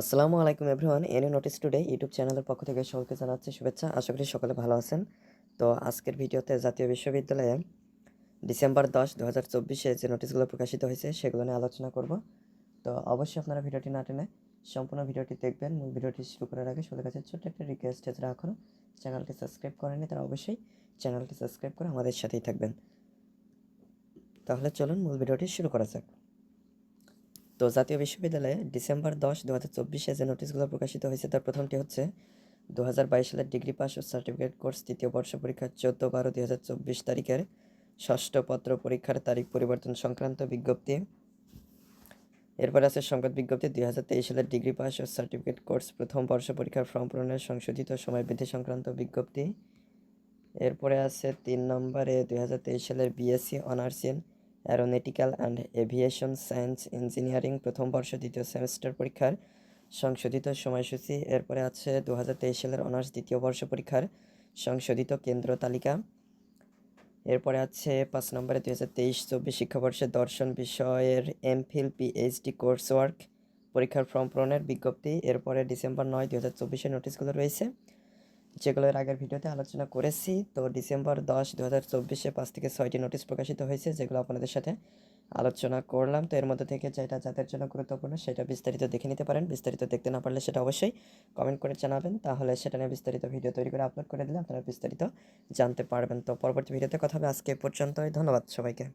আসসালামু আলাইকুম everyone any notice today YouTube চ্যানেলের পক্ষ থেকে সকলকে জানাচ্ছি শুভেচ্ছা। আশা করি সকলে ভালো আছেন। তো আজকের ভিডিওতে জাতীয় বিশ্ববিদ্যালয়ে ডিসেম্বর দশ দু হাজার চব্বিশে যে নোটিশগুলো প্রকাশিত হয়েছে সেগুলো নিয়ে আলোচনা করব। তো অবশ্যই আপনারা ভিডিওটি না টেনে সম্পূর্ণ ভিডিওটি দেখবেন মূল ভিডিওটি শুরু করার আগে সবার কাছে ছোট্ট একটা রিকোয়েস্ট যারা এখনও চ্যানেলটি সাবস্ক্রাইব করেনি তারা অবশ্যই চ্যানেলটি সাবস্ক্রাইব করে আমাদের সাথেই থাকবেন। তাহলে চলুন মূল ভিডিওটি শুরু করা যাক। তো জাতীয় বিশ্ববিদ্যালয়ে ডিসেম্বর দশ দু হাজার চব্বিশে যে নোটিশগুলো প্রকাশিত হয়েছে, তার প্রথমটি হচ্ছে দু হাজার বাইশ সালের ডিগ্রি পাস ও সার্টিফিকেট কোর্স, তৃতীয় বর্ষ পরীক্ষা চোদ্দ বারো দুই হাজার চব্বিশ তারিখের ষষ্ঠ পত্র পরীক্ষার তারিখ পরিবর্তন সংক্রান্ত বিজ্ঞপ্তি। এরপরে আছে সংবাদ বিজ্ঞপ্তি দুই হাজার তেইশ সালের ডিগ্রি পাস ও সার্টিফিকেট কোর্স, প্রথম বর্ষ পরীক্ষার ফর্ম পূরণের সংশোধিত সময় বৃদ্ধি সংক্রান্ত বিজ্ঞপ্তি। এরপরে আছে তিন নম্বরে দুই হাজার তেইশ সালের BSc honours in aeronautical and aviation science engineering প্রথম বর্ষ দ্বিতীয় সেমিস্টার পরীক্ষার সংশোধিত সময়সূচি। এরপরে আছে দু হাজার তেইশ সালের অনার্স দ্বিতীয় বর্ষ পরীক্ষার সংশোধিত কেন্দ্র তালিকা। এরপরে আছে পাঁচ নম্বরে দুই হাজার তেইশ চব্বিশ শিক্ষাবর্ষে দর্শন বিষয়ের এমফিল পিএইচডি কোর্স ওয়ার্ক পরীক্ষার ফর্ম পূরণের বিজ্ঞপ্তি। এরপরে ডিসেম্বর নয় দুই হাজার চব্বিশের নোটিশগুলো রয়েছে। যেগুলো এর আগের ভিডিওতে আলোচনা করেছি, তো ডিসেম্বর দশ দু হাজার চব্বিশে পাঁচ থেকে ছয়টি নোটিশ প্রকাশিত হয়েছে, যেগুলো আপনাদের সাথে আলোচনা করলাম। তো এর মধ্যে থেকে যেটা যাদের জন্য গুরুত্বপূর্ণ সেটা বিস্তারিত দেখে নিতে পারেন। বিস্তারিত দেখতে না পারলে সেটা অবশ্যই কমেন্ট করে জানাবেন। তাহলে সেটা নিয়ে বিস্তারিত ভিডিও তৈরি করে আপলোড করে দিলে আপনারা বিস্তারিত জানতে পারবেন। তো পরবর্তী ভিডিওতে কথা হবে আজকে পর্যন্তই। ধন্যবাদ সবাইকে।